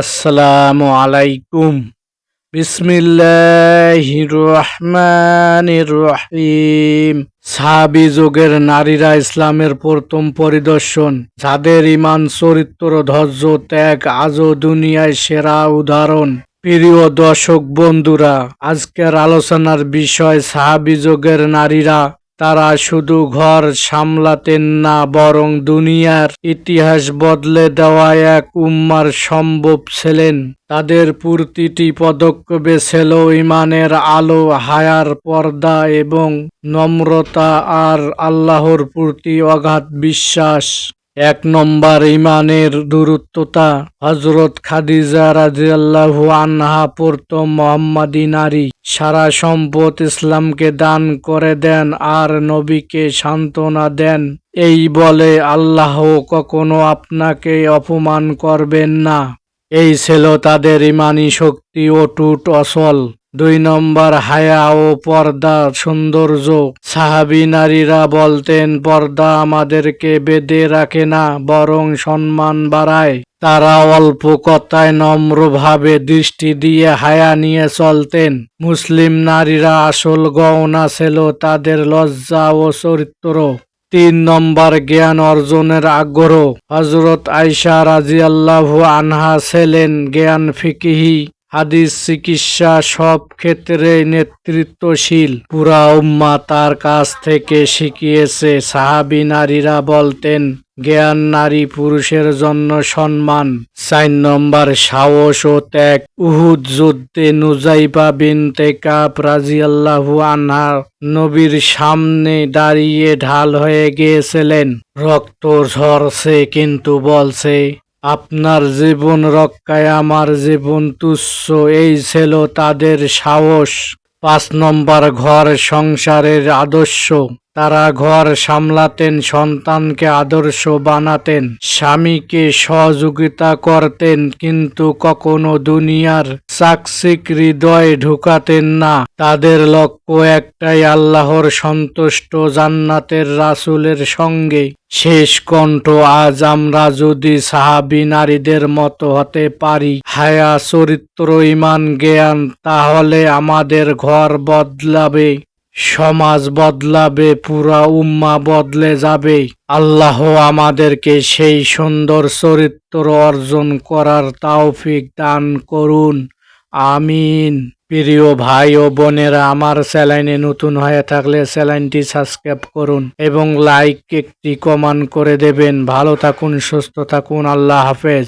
আসসালামু আলাইকুম বিসমিল্লাহির রহিম সাহাবি যুগের নারীরা ইসলামের প্রথম পরিদর্শন। যাদের ইমান চরিত্র, ধৈর্য, ত্যাগ আজও দুনিয়ায় সেরা উদাহরণ। প্রিয় দর্শক বন্ধুরা, আজকের আলোচনার বিষয় সাহাবি যুগের নারীরা তারা শুধু ঘর সামলাতেন না, বরং দুনিয়ার ইতিহাস বদলে দেওয়া এক উম্মার সম্ভব ছিলেন। তাদের প্রতিটি পদক্ষেপে ছিল ইমানের আলো, হায়ার পর্দা এবং নম্রতা, আর আল্লাহর প্রতি অগাধ বিশ্বাস। এক নম্বর ইমানের দূরত্বতা। হজরত খাদিজা রাজিয়াল্লাহু আনহা প্রথম মোহাম্মদী নারী। সারা সম্পদ ইসলামকে দান করে দেন আর নবীকে সান্ত্বনা দেন। এই বলে আল্লাহ কখনো আপনাকে অপমান করবেন না। এই ছিল তাদের ইমানি শক্তি অটুট অসল। দুই নম্বর হায়া ও পর্দা সৌন্দর্য। সাহাবি নারীরা বলতেন, পর্দা আমাদেরকে বেঁধে রাখে না, বরং সম্মান বাড়ায়। তারা অল্প কথায় নম্রভাবে দৃষ্টি দিয়ে হায়া নিয়ে চলতেন। মুসলিম নারীরা আসল গহনা ছিল তাদের লজ্জা ও চরিত্র। তিন নম্বর জ্ঞান অর্জনের আগ্রহ। হজরত আয়সা রাজিয়াল্লাহু আনহা ছিলেন জ্ঞান ফিকিহি। হাদিস, চিকিৎসা সব ক্ষেত্রে নেতৃত্বশীল। পুরা উম্মা তার কাছ থেকে শিখিয়েছে, সাহাবি নারীরা বলতেন, জ্ঞান নারী পুরুষের জন্য সম্মান। চার নম্বর, সাহস ও ত্যাগ। উহুদ যুদ্ধে নুজাইবা বিনতে কাপ রাজিয়াল্লাহু আনহা নবীর সামনে দাঁড়িয়ে ঢাল হয়ে গিয়েছিলেন। রক্ত ঝরছে কিন্তু বলছে আপনার জীবন রক্ষায় আমার জীবন তুচ্ছ, এই ছিল তাদের সাহস। পাঁচ নম্বর ঘর সংসারের আদর্শ। তারা ঘর সামলাতেন, সন্তানকে আদর্শ বানাতেন, স্বামীকে সহযোগিতা করতেন, কিন্তু কখনো দুনিয়ার চাকচিক হৃদয়ে ঢুকাতেন না। তাদের লক্ষ্য একটাই, আল্লাহর সন্তুষ্ট জান্নাতের রাসুলের সঙ্গে। শেষ কণ্ঠ, আজ আমরা যদি সাহাবি নারীদের মতো হতে পারি, হায়া, চরিত্র, ইমান, জ্ঞান, তাহলে আমাদের ঘর বদলাবে। সমাজ বদলাবে, পুরা উম্মা বদলে যাবে আল্লাহ আমাদেরকে সেই সুন্দর চরিত্র অর্জন করার তাওফিক দান করুন। আমিন। প্রিয় ভাই ও বোনেরা, আমার চ্যানেলে নতুন হয়ে থাকলে চ্যানেলটি সাবস্ক্রাইব করুন এবং লাইক একটি কমান করে দেবেন। ভালো থাকুন, সুস্থ থাকুন। আল্লাহ হাফেজ।